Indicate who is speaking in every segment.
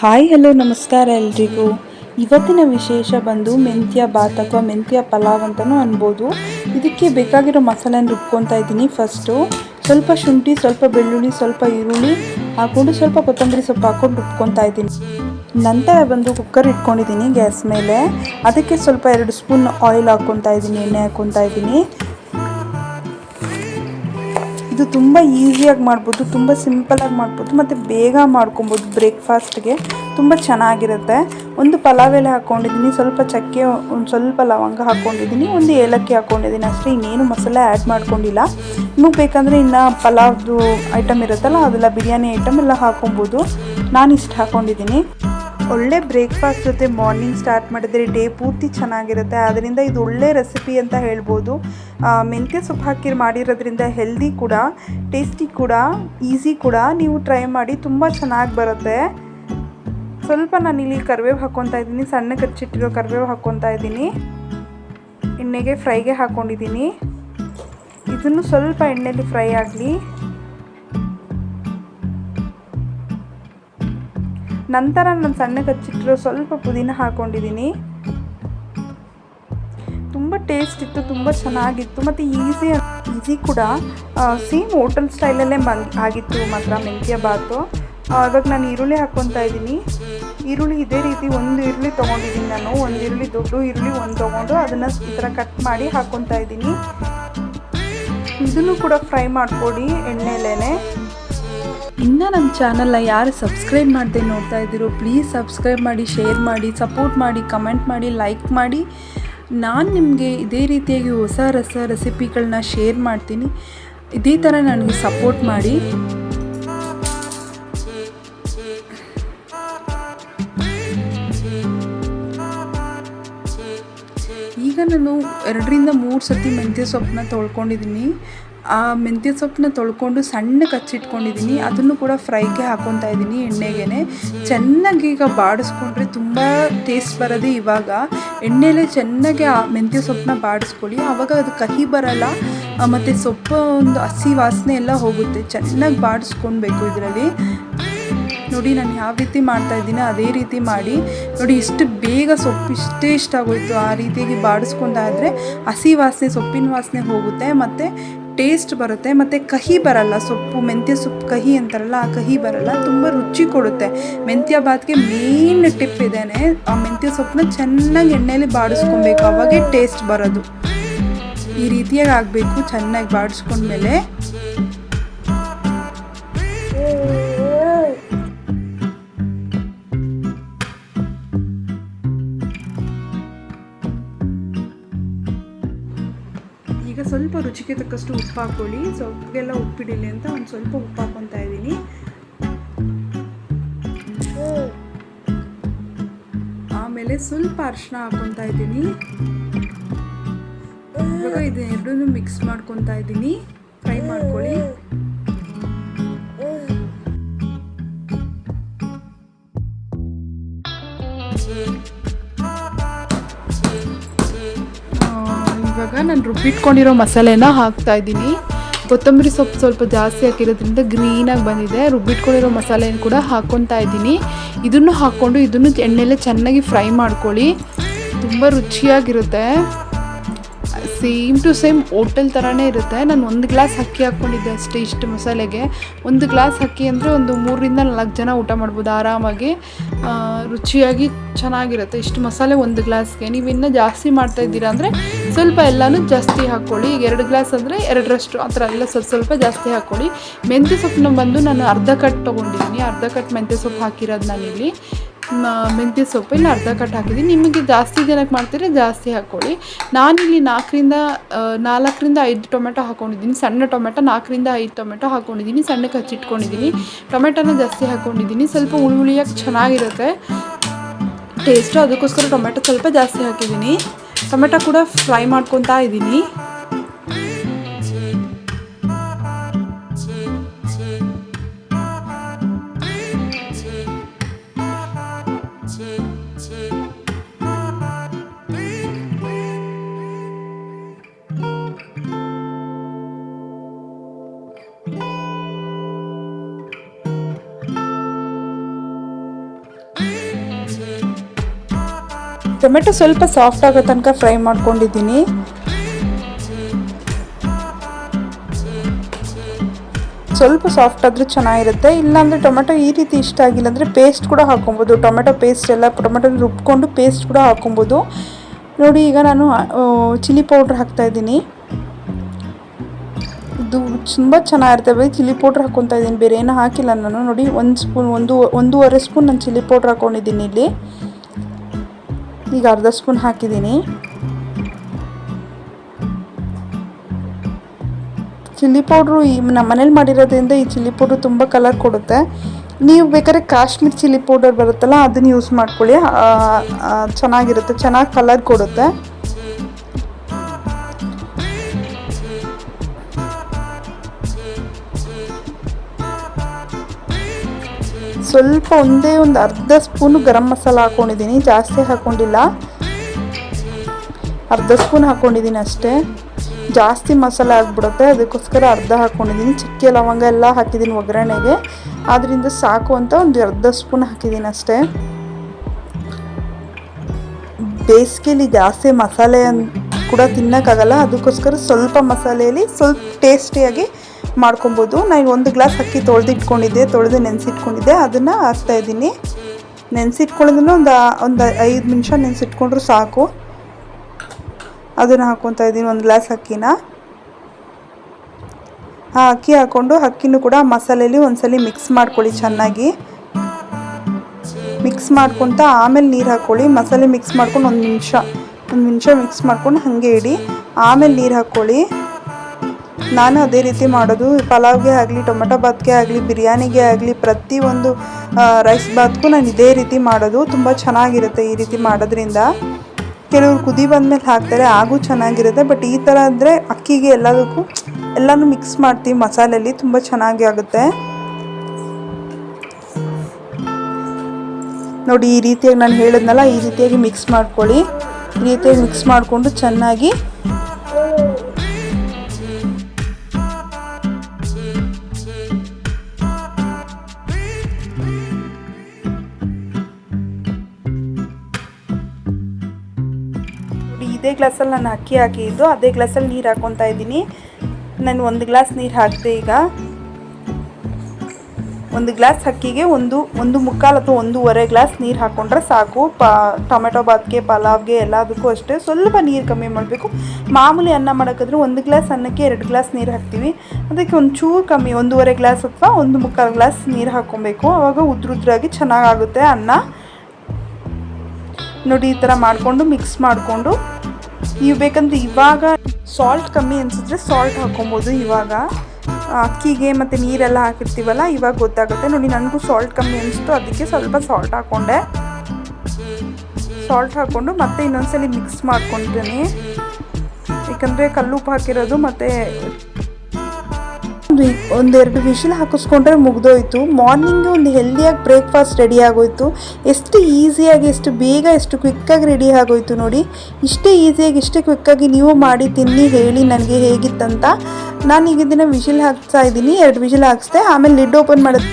Speaker 1: Hi, hello, ನಮಸ್ಕಾರ ಎಲ್ರಿಗೂ. ಇವತ್ತಿನ ವಿಶೇಷ ಬಂದು ಮೆಂತ್ಯ ಬಾತ್ ಅಥವಾ ಮೆಂತ್ಯ ಪಲಾವ್ ಅಂತಲೂ ಅನ್ಬೋದು. ಇದಕ್ಕೆ ಬೇಕಾಗಿರೋ ಮಸಾಲೆನ ರುಬ್ಕೊತಾ ಇದ್ದೀನಿ ಫಸ್ಟು. ಸ್ವಲ್ಪ ಶುಂಠಿ, ಸ್ವಲ್ಪ ಬೆಳ್ಳುಳ್ಳಿ, ಸ್ವಲ್ಪ ಈರುಳ್ಳಿ ಹಾಕ್ಕೊಂಡು ಸ್ವಲ್ಪ ಕೊತ್ತಂಬರಿ ಸೊಪ್ಪು ಹಾಕ್ಕೊಂಡು ರುಬ್ಕೊತಾ ಇದ್ದೀನಿ. ನಂತರ ಬಂದು ಕುಕ್ಕರ್ ಇಟ್ಕೊಂಡಿದ್ದೀನಿ ಗ್ಯಾಸ್ ಮೇಲೆ. ಅದಕ್ಕೆ ಸ್ವಲ್ಪ ಎರಡು ಸ್ಪೂನ್ ಆಯಿಲ್ ಹಾಕ್ಕೊತಾ ಇದ್ದೀನಿ, ಎಣ್ಣೆ ಹಾಕ್ಕೊತಾ ಇದ್ದೀನಿ. ಇದು ತುಂಬ ಈಸಿಯಾಗಿ ಮಾಡ್ಬೋದು, ತುಂಬ ಸಿಂಪಲಾಗಿ ಮಾಡ್ಬೋದು, ಮತ್ತು ಬೇಗ ಮಾಡ್ಕೊಬೋದು ಬ್ರೇಕ್ಫಾಸ್ಟ್ಗೆ ತುಂಬ ಚೆನ್ನಾಗಿರುತ್ತೆ. ಒಂದು ಪಲಾವ್ ಎಲೆ ಹಾಕ್ಕೊಂಡಿದ್ದೀನಿ ಸ್ವಲ್ಪ ಚಕ್ಕೆ, ಒಂದು ಸ್ವಲ್ಪ ಲವಂಗ ಹಾಕ್ಕೊಂಡಿದ್ದೀನಿ ಒಂದು ಏಲಕ್ಕಿ ಹಾಕ್ಕೊಂಡಿದ್ದೀನಿ ಅಷ್ಟೇ, ಇನ್ನೇನು ಮಸಾಲೆ ಆ್ಯಡ್ ಮಾಡ್ಕೊಂಡಿಲ್ಲ. ನಿಮಗೆ ಬೇಕಂದರೆ ಇನ್ನು ಪಲಾವ್ದು ಐಟಮ್ ಇರುತ್ತಲ್ಲ, ಅದೆಲ್ಲ ಬಿರಿಯಾನಿ ಐಟಮ್ ಎಲ್ಲ ಹಾಕ್ಕೊಬೋದು ನಾನು ಇಷ್ಟು ಹಾಕ್ಕೊಂಡಿದ್ದೀನಿ ಒಳ್ಳೆ ಬ್ರೇಕ್ಫಾಸ್ಟ್ ಜೊತೆ ಮಾರ್ನಿಂಗ್ ಸ್ಟಾರ್ಟ್ ಮಾಡಿದರೆ ಡೇ ಪೂರ್ತಿ ಚೆನ್ನಾಗಿರುತ್ತೆ. ಅದರಿಂದ ಇದು ಒಳ್ಳೆ ರೆಸಿಪಿ ಅಂತ ಹೇಳ್ಬೋದು. ಮೆಂತ್ಯ ಸೊಪ್ಪು ಹಾಕಿ ಮಾಡಿರೋದ್ರಿಂದ ಹೆಲ್ದಿ ಕೂಡ ಟೇಸ್ಟಿ ಕೂಡ ಈಸಿ ಕೂಡ ನೀವು ಟ್ರೈ ಮಾಡಿ ತುಂಬ ಚೆನ್ನಾಗಿ ಬರುತ್ತೆ. ಸ್ವಲ್ಪ ನಾನು ಇಲ್ಲಿ ಕರಿಬೇವು ಹಾಕ್ಕೊತಾ ಇದ್ದೀನಿ. ಸಣ್ಣ ಕಚ್ಚಿಟ್ಟಿರೋ ಕರಿಬೇವು ಹಾಕ್ಕೊತಾ ಇದ್ದೀನಿ. ಎಣ್ಣೆಗೆ ಫ್ರೈಗೆ ಹಾಕ್ಕೊಂಡಿದ್ದೀನಿ ಇದನ್ನು ಸ್ವಲ್ಪ ಎಣ್ಣೆಯಲ್ಲಿ ಫ್ರೈ ಆಗಲಿ. ನಂತರ ನಾನು ಸಣ್ಣ ಕಚ್ಚಿಟ್ಟಿರೋ ಸ್ವಲ್ಪ ಪುದೀನ ಹಾಕ್ಕೊಂಡಿದ್ದೀನಿ ತುಂಬ ಟೇಸ್ಟ್ ಇತ್ತು, ತುಂಬ ಚೆನ್ನಾಗಿತ್ತು, ಮತ್ತು ಈಸಿ ಈಸಿ ಕೂಡ. ಸೇಮ್ ಹೋಟೆಲ್ ಸ್ಟೈಲಲ್ಲೇ ಬಂದ್, ಆಗಿತ್ತು ಮಾತ್ರ ಮೆಂತ್ಯ ಬಾತು ಇವಾಗ ನಾನು ಈರುಳ್ಳಿ ಹಾಕ್ಕೊತಾ ಇದ್ದೀನಿ. ಈರುಳ್ಳಿ ಇದೇ ರೀತಿ ಒಂದು ಈರುಳ್ಳಿ ತೊಗೊಂಡಿದ್ದೀನಿ ನಾನು. ಒಂದು ಈರುಳ್ಳಿ ದೊಡ್ಡ ಈರುಳ್ಳಿ ಒಂದು ತೊಗೊಂಡು ಅದನ್ನು ಈ ಥರ ಕಟ್ ಮಾಡಿ ಹಾಕ್ಕೊತಾ ಇದ್ದೀನಿ. ಇದನ್ನು ಕೂಡ ಫ್ರೈ ಮಾಡಿಕೊಡಿ ಎಣ್ಣೆಲೇನೆ. ಇನ್ನು ನಮ್ಮ ಚಾನಲ್ನ ಯಾರು ಸಬ್ಸ್ಕ್ರೈಬ್ ಮಾಡದೆ ನೋಡ್ತಾ ಇದ್ದೀರೋ ಪ್ಲೀಸ್ ಸಬ್ಸ್ಕ್ರೈಬ್ ಮಾಡಿ ಶೇರ್ ಮಾಡಿ ಸಪೋರ್ಟ್ ಮಾಡಿ ಕಮೆಂಟ್ ಮಾಡಿ ಲೈಕ್ ಮಾಡಿ. ನಾನು ನಿಮಗೆ ಇದೇ ರೀತಿಯಾಗಿ ಹೊಸ ರಸ ರೆಸಿಪಿಗಳನ್ನ ಶೇರ್ ಮಾಡ್ತೀನಿ. ಇದೇ ಥರ ನನಗೆ ಸಪೋರ್ಟ್ ಮಾಡಿ. ಈಗ ನಾನು ಎರಡರಿಂದ ಮೂರು ಸತಿ ಮೆಂತ್ಯ ಸೊಪ್ಪನ್ನ ತೊಳ್ಕೊಂಡಿದ್ದೀನಿ. ಆ ಮೆಂತ್ಯ ಸೊಪ್ಪನ್ನ ತೊಳ್ಕೊಂಡು ಸಣ್ಣ ಕಚ್ಚಿಟ್ಕೊಂಡಿದ್ದೀನಿ. ಅದನ್ನು ಕೂಡ ಫ್ರೈಗೆ ಹಾಕೊತಾ ಇದ್ದೀನಿ ಎಣ್ಣೆಗೆ ಚೆನ್ನಾಗಿ ಈಗ ಬಾಡಿಸ್ಕೊಂಡ್ರೆ ತುಂಬ ಟೇಸ್ಟ್ ಬರೋದೇ ಇವಾಗ. ಎಣ್ಣೆಲೆ ಚೆನ್ನಾಗಿ ಆ ಮೆಂತ್ಯ ಸೊಪ್ಪನ್ನ ಬಾಡಿಸ್ಕೊಳ್ಳಿ. ಆವಾಗ ಅದು ಕಹಿ ಬರಲ್ಲ. ಮತ್ತು ಸೊಪ್ಪು ಒಂದು ಹಸಿ ವಾಸನೆ ಎಲ್ಲ ಹೋಗುತ್ತೆ. ಚೆನ್ನಾಗಿ ಬಾಡಿಸ್ಕೊಳ್ಬೇಕು ಇದರಲ್ಲಿ. ನೋಡಿ ನಾನು ಯಾವ ರೀತಿ ಮಾಡ್ತಾ ಇದ್ದೀನಿ ಅದೇ ರೀತಿ ಮಾಡಿ. ನೋಡಿ ಇಷ್ಟು ಬೇಗ ಸೊಪ್ಪು ಇಷ್ಟೇ ಇಷ್ಟ ಆಗೋಯ್ತು. ಆ ರೀತಿಯಾಗಿ ಬಾಡಿಸ್ಕೊಂಡಾದರೆ ಹಸಿ ವಾಸನೆ, ಸೊಪ್ಪಿನ ವಾಸನೆ ಹೋಗುತ್ತೆ. ಮತ್ತು ಟೇಸ್ಟ್ ಬರುತ್ತೆ, ಮತ್ತು ಕಹಿ ಬರಲ್ಲ, ಸೊಪ್ಪು, ಮೆಂತ್ಯ ಸೊಪ್ಪು, ಕಹಿ ಅಂತಾರಲ್ಲ, ಆ ಕಹಿ ಬರಲ್ಲ, ತುಂಬ ರುಚಿ ಕೊಡುತ್ತೆ. ಮೆಂತ್ಯ ಬಾತ್ಗೆ ಮೇನ್ ಟಿಪ್ ಇದೇನೆ, ಆ ಮೆಂತ್ಯ ಸೊಪ್ಪನ್ನ ಚೆನ್ನಾಗಿ ಎಣ್ಣೆಯಲ್ಲಿ ಬಾಡಿಸ್ಕೊಬೇಕು, ಅವಾಗೆ ಟೇಸ್ಟ್ ಬರೋದು. ಈ ರೀತಿಯಾಗಿ ಆಗಬೇಕು, ಚೆನ್ನಾಗಿ ಬಾಡಿಸ್ಕೊಂಡ್ಮೇಲೆ. ಈಗ ಸ್ವಲ್ಪ ರುಚಿಗೆ ತಕ್ಕಷ್ಟು ಉಪ್ಪು ಹಾಕೊಳ್ಳಿ. ಸೊಪ್ಪಿಗೆಲ್ಲ ಉಪ್ಪಿಡಿಲಿ ಅಂತ ಒಂದು ಸ್ವಲ್ಪ ಉಪ್ಪು ಹಾಕೊತಾ ಇದ್ದೀನಿ. ಆಮೇಲೆ ಸ್ವಲ್ಪ ಅರಿಶಿನ ಹಾಕೊತಾ ಇದ್ದೀನಿ. ಇವಾಗ ಇದು ಎರಡನ್ನೂ ಮಿಕ್ಸ್ ಮಾಡ್ಕೊತಾ ಇದ್ದೀನಿ. ಫ್ರೈ ಮಾಡ್ಕೊಳ್ಳಿ. ನಾನು ರುಬ್ಬಿಟ್ಕೊಂಡಿರೋ ಮಸಾಲೆನ ಹಾಕ್ತಾ ಇದ್ದೀನಿ. ಕೊತ್ತಂಬರಿ ಸೊಪ್ಪು ಸ್ವಲ್ಪ ಜಾಸ್ತಿ ಹಾಕಿರೋದ್ರಿಂದ ಗ್ರೀನಾಗಿ ಬಂದಿದೆ. ರುಬ್ಬಿಟ್ಕೊಂಡಿರೋ ಮಸಾಲೆನ ಕೂಡ ಹಾಕ್ಕೊತಾ ಇದ್ದೀನಿ. ಇದನ್ನು ಹಾಕ್ಕೊಂಡು ಇದನ್ನು ಎಣ್ಣೆಲೆ ಚೆನ್ನಾಗಿ ಫ್ರೈ ಮಾಡ್ಕೊಳ್ಳಿ. ತುಂಬ ರುಚಿಯಾಗಿರುತ್ತೆ. ಸೇಮ್ ಟು ಸೇಮ್ ಹೋಟೆಲ್ ಥರನೇ ಇರುತ್ತೆ. ನಾನು ಒಂದು ಗ್ಲಾಸ್ ಅಕ್ಕಿ ಹಾಕ್ಕೊಂಡಿದ್ದೆ ಅಷ್ಟೇ, ಇಷ್ಟು ಮಸಾಲೆಗೆ. ಒಂದು ಗ್ಲಾಸ್ ಅಕ್ಕಿ ಅಂದರೆ ಒಂದು ಮೂರರಿಂದ ನಾಲ್ಕು ಜನ ಊಟ ಮಾಡ್ಬೋದು ಆರಾಮಾಗಿ. ರುಚಿಯಾಗಿ ಚೆನ್ನಾಗಿರುತ್ತೆ. ಇಷ್ಟು ಮಸಾಲೆ ಒಂದು ಗ್ಲಾಸ್ಗೆ ನೀವು ಇನ್ನೂ ಜಾಸ್ತಿ ಮಾಡ್ತಾ ಇದ್ದೀರಾ ಅಂದರೆ ಸ್ವಲ್ಪ ಎಲ್ಲನೂ ಜಾಸ್ತಿ ಹಾಕ್ಕೊಳ್ಳಿ ಈಗ ಎರಡು ಗ್ಲಾಸ್ ಅಂದರೆ ಎರಡರಷ್ಟು, ಆ ಥರ ಎಲ್ಲ ಸ್ವಲ್ಪ ಸ್ವಲ್ಪ ಜಾಸ್ತಿ ಹಾಕ್ಕೊಳ್ಳಿ ಮೆಂತ್ಯ ಸೊಪ್ಪನ್ನ ಬಂದು ನಾನು ಅರ್ಧ ಕಟ್ ತೊಗೊಂಡಿದ್ದೀನಿ. ಅರ್ಧ ಕಟ್ ಮೆಂತ್ಯ ಸೊಪ್ಪು ಹಾಕಿರೋದು ನಾನಿಲ್ಲಿ. ಮೆಂತ್ಯ ಸೊಪ್ಪು ಇಲ್ಲಿ ಅರ್ಧ ಕಟ್ ಹಾಕಿದ್ದೀನಿ. ನಿಮಗೆ ಜಾಸ್ತಿ ಜನಕ್ಕೆ ಮಾಡ್ತೀರಾ? ಜಾಸ್ತಿ ಹಾಕ್ಕೊಳ್ಳಿ. ನಾನಿಲ್ಲಿ ನಾಲ್ಕರಿಂದ ನಾಲ್ಕರಿಂದ ಐದು ಟೊಮೆಟೊ ಹಾಕ್ಕೊಂಡಿದ್ದೀನಿ. ಸಣ್ಣ ಟೊಮೆಟೊ, ನಾಲ್ಕರಿಂದ ಐದು ಟೊಮೆಟೊ ಹಾಕ್ಕೊಂಡಿದ್ದೀನಿ. ಸಣ್ಣಕ್ಕೆ ಹಚ್ಚಿಟ್ಕೊಂಡಿದ್ದೀನಿ. ಟೊಮೆಟೊನ ಜಾಸ್ತಿ ಹಾಕ್ಕೊಂಡಿದ್ದೀನಿ. ಸ್ವಲ್ಪ ಹುಳಿ ಹುಳಿಯಾಗಿ ಚೆನ್ನಾಗಿರುತ್ತೆ. ಟೇಸ್ಟು, ಅದಕ್ಕೋಸ್ಕರ ಟೊಮೆಟೊ ಸ್ವಲ್ಪ ಜಾಸ್ತಿ ಹಾಕಿದ್ದೀನಿ. ಟೊಮೆಟೊ ಕೂಡ ಫ್ರೈ ಮಾಡ್ಕೊತಾ ಇದ್ದೀನಿ. ಟೊಮೆಟೊ ಸ್ವಲ್ಪ ಸಾಫ್ಟ್ ಆಗೋ ತನಕ ಫ್ರೈ ಮಾಡ್ಕೊಂಡಿದ್ದೀನಿ. ಸ್ವಲ್ಪ ಸಾಫ್ಟ್ ಆದರೂ ಚೆನ್ನಾಗಿರುತ್ತೆ. ಇಲ್ಲಾಂದರೆ ಟೊಮೆಟೊ ಈ ರೀತಿ ಇಷ್ಟ ಆಗಿಲ್ಲ ಅಂದರೆ ಪೇಸ್ಟ್ ಕೂಡ ಹಾಕೊಬೋದು ಟೊಮೆಟೊ ಪೇಸ್ಟ್ ಎಲ್ಲ ಟೊಮೆಟೊ ರುಬ್ಕೊಂಡು ಪೇಸ್ಟ್ ಕೂಡ ಹಾಕೊಬೋದು ನೋಡಿ, ಈಗ ನಾನು ಚಿಲ್ಲಿ ಪೌಡ್ರ್ ಹಾಕ್ತಾಯಿದ್ದೀನಿ ಇದು ತುಂಬ ಚೆನ್ನಾಗಿರುತ್ತೆ. ಬರೀ ಚಿಲ್ಲಿ ಪೌಡ್ರ್ ಹಾಕ್ಕೊತಾ ಇದ್ದೀನಿ. ಬೇರೆ ಏನೂ ಹಾಕಿಲ್ಲ ನಾನು. ನೋಡಿ, ಒಂದು ಸ್ಪೂನ್ ಒಂದು, ಒಂದೂವರೆ ಸ್ಪೂನ್ ನಾನು ಚಿಲ್ಲಿ ಪೌಡ್ರ್ ಹಾಕ್ಕೊಂಡಿದ್ದೀನಿ ಇಲ್ಲಿ. ಈಗ ಅರ್ಧ ಸ್ಪೂನ್ ಹಾಕಿದ್ದೀನಿ. ಚಿಲ್ಲಿ ಪೌಡ್ರು ಈ ನಮ್ಮ ಮನೇಲಿ ಮಾಡಿರೋದ್ರಿಂದ ಈ ಚಿಲ್ಲಿ ಪೌಡ್ರು ತುಂಬ ಕಲರ್ ಕೊಡುತ್ತೆ. ನೀವು ಬೇಕಾದ್ರೆ ಕಾಶ್ಮೀರ್ ಚಿಲ್ಲಿ ಪೌಡರ್ ಬರುತ್ತಲ್ಲ ಅದನ್ನು ಯೂಸ್ ಮಾಡ್ಕೊಳ್ಳಿ. ಚೆನ್ನಾಗಿರುತ್ತೆ, ಚೆನ್ನಾಗಿ ಕಲರ್ ಕೊಡುತ್ತೆ. ಸ್ವಲ್ಪ ಒಂದೇ ಒಂದು ಅರ್ಧ ಸ್ಪೂನು ಗರಂ ಮಸಾಲ ಹಾಕ್ಕೊಂಡಿದ್ದೀನಿ ಜಾಸ್ತಿ ಹಾಕ್ಕೊಂಡಿಲ್ಲ ಅರ್ಧ ಸ್ಪೂನ್ ಹಾಕ್ಕೊಂಡಿದ್ದೀನಿ ಅಷ್ಟೇ. ಜಾಸ್ತಿ ಮಸಾಲೆ ಆಗಿಬಿಡುತ್ತೆ, ಅದಕ್ಕೋಸ್ಕರ ಅರ್ಧ ಹಾಕ್ಕೊಂಡಿದ್ದೀನಿ ಚಿಕ್ಕೆ ಲವಂಗ ಎಲ್ಲ ಹಾಕಿದ್ದೀನಿ ಒಗ್ಗರಣೆಗೆ. ಆದ್ದರಿಂದ ಸಾಕು ಅಂತ ಒಂದು ಅರ್ಧ ಸ್ಪೂನ್ ಹಾಕಿದ್ದೀನಿ ಅಷ್ಟೇ. ಬೇಸಿಗೆಲಿ ಜಾಸ್ತಿ ಮಸಾಲೆ ಕೂಡ ತಿನ್ನೋಕ್ಕಾಗಲ್ಲ, ಅದಕ್ಕೋಸ್ಕರ ಸ್ವಲ್ಪ ಮಸಾಲೆಯಲ್ಲಿ ಸ್ವಲ್ಪ ಟೇಸ್ಟಿಯಾಗಿ ಮಾಡ್ಕೊಬೋದು. ನಾನು ಒಂದು ಗ್ಲಾಸ್ ಅಕ್ಕಿ ತೊಳೆದಿಟ್ಕೊಂಡಿದ್ದೆ ತೊಳೆದು ನೆನೆಸಿಟ್ಕೊಂಡಿದ್ದೆ. ಅದನ್ನು ಹಾಕ್ತಾಯಿದ್ದೀನಿ ನೆನೆಸಿಟ್ಕೊಳ್ಳೋದನ್ನು ಒಂದು ಒಂದು ಐದು ನಿಮಿಷ ನೆನೆಸಿಟ್ಕೊಂಡ್ರೂ ಸಾಕು. ಅದನ್ನು ಹಾಕ್ಕೊತಾ ಇದ್ದೀನಿ ಒಂದು ಗ್ಲಾಸ್ ಅಕ್ಕಿನ. ಆ ಅಕ್ಕಿ ಹಾಕ್ಕೊಂಡು ಅಕ್ಕಿನೂ ಕೂಡ ಮಸಾಲೆಯಲ್ಲಿ ಒಂದ್ಸಲಿ ಮಿಕ್ಸ್ ಮಾಡ್ಕೊಳ್ಳಿ ಚೆನ್ನಾಗಿ. ಮಿಕ್ಸ್ ಮಾಡ್ಕೊತ ಆಮೇಲೆ ನೀರು ಹಾಕ್ಕೊಳ್ಳಿ ಮಸಾಲೆ ಮಿಕ್ಸ್ ಮಾಡ್ಕೊಂಡು ಒಂದು ನಿಮಿಷ ಒಂದು ನಿಮಿಷ ಮಿಕ್ಸ್ ಮಾಡ್ಕೊಂಡು ಹಾಗೆ ಇಡಿ. ಆಮೇಲೆ ನೀರು ಹಾಕ್ಕೊಳ್ಳಿ ನಾನು ಅದೇ ರೀತಿ ಮಾಡೋದು. ಪಲಾವ್ಗೆ ಆಗಲಿ, ಟೊಮೆಟೊ ಬಾತ್ಗೆ ಆಗಲಿ, ಬಿರಿಯಾನಿಗೆ ಆಗಲಿ ಪ್ರತಿಯೊಂದು ರೈಸ್ ಬಾತ್ಗೂ ನಾನು ಇದೇ ರೀತಿ ಮಾಡೋದು. ತುಂಬ ಚೆನ್ನಾಗಿರುತ್ತೆ ಈ ರೀತಿ ಮಾಡೋದ್ರಿಂದ. ಕೆಲವರು ಕುದಿ ಬಂದಮೇಲೆ ಹಾಕ್ತಾರೆ, ಆಗೂ ಚೆನ್ನಾಗಿರುತ್ತೆ. ಬಟ್ ಈ ಥರ ಅಂದರೆ ಅಕ್ಕಿಗೆ ಎಲ್ಲದಕ್ಕೂ, ಎಲ್ಲನೂ ಮಿಕ್ಸ್ ಮಾಡ್ತೀವಿ ಮಸಾಲೆಯಲ್ಲಿ ತುಂಬ ಚೆನ್ನಾಗಿ ಆಗುತ್ತೆ. ನೋಡಿ, ಈ ರೀತಿಯಾಗಿ ನಾನು ಹೇಳಿದ್ನಲ್ಲ, ಈ ರೀತಿಯಾಗಿ ಮಿಕ್ಸ್ ಮಾಡ್ಕೊಳ್ಳಿ. ಈ ರೀತಿಯಾಗಿ ಮಿಕ್ಸ್ ಮಾಡಿಕೊಂಡು ಚೆನ್ನಾಗಿ ಇದೇ ಗ್ಲಾಸಲ್ಲಿ ನಾನು ಅಕ್ಕಿ ಹಾಕಿದ್ದು, ಅದೇ ಗ್ಲಾಸಲ್ಲಿ ನೀರು ಹಾಕ್ಕೊತಾ ಇದ್ದೀನಿ. ನಾನು ಒಂದು ಗ್ಲಾಸ್ ನೀರು ಹಾಕಿದೆ ಈಗ. ಒಂದು ಗ್ಲಾಸ್ ಅಕ್ಕಿಗೆ ಒಂದು ಒಂದು ಮುಕ್ಕಾಲು ಅಥವಾ ಒಂದೂವರೆ ಗ್ಲಾಸ್ ನೀರು ಹಾಕ್ಕೊಂಡ್ರೆ ಸಾಕು. ಪಾ, ಟೊಮೆಟೊ ಬಾತ್ಗೆ, ಪಲಾವ್ಗೆ ಎಲ್ಲದಕ್ಕೂ ಅಷ್ಟೇ. ಸ್ವಲ್ಪ ನೀರು ಕಮ್ಮಿ ಮಾಡಬೇಕು. ಮಾಮೂಲಿ ಅನ್ನ ಮಾಡೋಕ್ಕಾದ್ರೆ ಒಂದು ಗ್ಲಾಸ್ ಅನ್ನಕ್ಕೆ ಎರಡು ಗ್ಲಾಸ್ ನೀರು ಹಾಕ್ತೀವಿ. ಅದಕ್ಕೆ ಒಂದು ಚೂರು ಕಮ್ಮಿ, ಒಂದೂವರೆ ಗ್ಲಾಸ್ ಅಥವಾ ಒಂದು ಮುಕ್ಕಾಲು ಗ್ಲಾಸ್ ನೀರು ಹಾಕ್ಕೊಬೇಕು. ಆವಾಗ ಉದ್ರುದ್ರಾಗಿ ಚೆನ್ನಾಗಾಗುತ್ತೆ ಅನ್ನ. ನೋಡಿ ಈ ಥರ ಮಾಡಿಕೊಂಡು ಮಿಕ್ಸ್ ಮಾಡಿಕೊಂಡು ನೀವು ಬೇಕಂದ್ರೆ ಇವಾಗ ಸಾಲ್ಟ್ ಕಮ್ಮಿ ಅನಿಸಿದ್ರೆ ಸಾಲ್ಟ್ ಹಾಕೊಬೋದು ಇವಾಗ. ಅಕ್ಕಿಗೆ ಮತ್ತು ನೀರೆಲ್ಲ ಹಾಕಿರ್ತೀವಲ್ಲ, ಇವಾಗ ಗೊತ್ತಾಗುತ್ತೆ. ನೋಡಿ, ನನಗೂ ಸಾಲ್ಟ್ ಕಮ್ಮಿ ಅನಿಸ್ತು ಅದಕ್ಕೆ ಸ್ವಲ್ಪ ಸಾಲ್ಟ್ ಹಾಕ್ಕೊಂಡೆ ಸಾಲ್ಟ್ ಹಾಕ್ಕೊಂಡು ಮತ್ತೆ ಇನ್ನೊಂದ್ಸಲಿ ಮಿಕ್ಸ್ ಮಾಡ್ಕೊಂಡಿದ್ದೀನಿ ಯಾಕಂದರೆ ಕಲ್ಲುಪ್ಪು ಹಾಕಿರೋದು ಮತ್ತು ಒಂದು ಒಂದೆರಡು ವಿಷಲ್ ಹಾಕಿಸ್ಕೊಂಡ್ರೆ ಮುಗ್ದೋಯ್ತು. ಮಾರ್ನಿಂಗು ಒಂದು ಹೆಲ್ದಿಯಾಗಿ ಬ್ರೇಕ್ಫಾಸ್ಟ್ ರೆಡಿ ಆಗೋಯ್ತು. ಎಷ್ಟು ಈಸಿಯಾಗಿ ಎಷ್ಟು ಬೇಗ, ಎಷ್ಟು ಕ್ವಿಕ್ಕಾಗಿ ರೆಡಿ ಆಗೋಯ್ತು ನೋಡಿ. ಇಷ್ಟೇ ಈಸಿಯಾಗಿ ಇಷ್ಟೇ ಕ್ವಿಕ್ಕಾಗಿ ನೀವು ಮಾಡಿ ತಿನ್ನಿ, ಹೇಳಿ ನನಗೆ ಹೇಗಿತ್ತಂತ ನಾನು ಈಗ ದಿನ ವಿಷಲ್ ಹಾಕ್ತಾ ಇದ್ದೀನಿ. ಎರಡು ವಿಷಲ್ ಹಾಕಿಸ್ದೆ. ಆಮೇಲೆ ಲಿಡ್ ಓಪನ್ ಮಾಡೋದು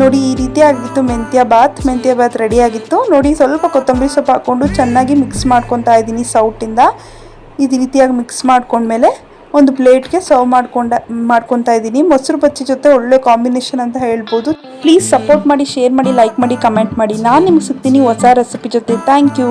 Speaker 1: ನೋಡಿ, ಈ ರೀತಿ ಆಗಿತ್ತು ಮೆಂತ್ಯ ಬಾತ್ ಮೆಂತ್ಯ ಬಾತ್ ರೆಡಿ ಆಗಿತ್ತು. ನೋಡಿ, ಸ್ವಲ್ಪ ಕೊತ್ತಂಬರಿ ಸೊಪ್ಪು ಹಾಕ್ಕೊಂಡು ಚೆನ್ನಾಗಿ ಮಿಕ್ಸ್ ಮಾಡ್ಕೊತಾ ಇದ್ದೀನಿ ಸೌಟಿಂದ. ಇದು ರೀತಿಯಾಗಿ ಮಿಕ್ಸ್ ಮಾಡ್ಕೊಂಡ್ಮೇಲೆ ಒಂದು ಪ್ಲೇಟ್ಗೆ ಸರ್ವ್ ಮಾಡ್ಕೊಂಡ, ಮಾಡ್ಕೊತಾ ಇದ್ದೀನಿ. ಮೊಸರು ಬಚ್ಚಿ ಜೊತೆ ಒಳ್ಳೆ ಕಾಂಬಿನೇಷನ್ ಅಂತ ಹೇಳ್ಬೋದು. ಪ್ಲೀಸ್ ಸಪೋರ್ಟ್ ಮಾಡಿ, ಶೇರ್ ಮಾಡಿ, ಲೈಕ್ ಮಾಡಿ, ಕಮೆಂಟ್ ಮಾಡಿ. ನಾನು ನಿಮ್ಗೆ ಸಿಗ್ತೀನಿ ಹೊಸ ರೆಸಿಪಿ ಜೊತೆ. Thank you.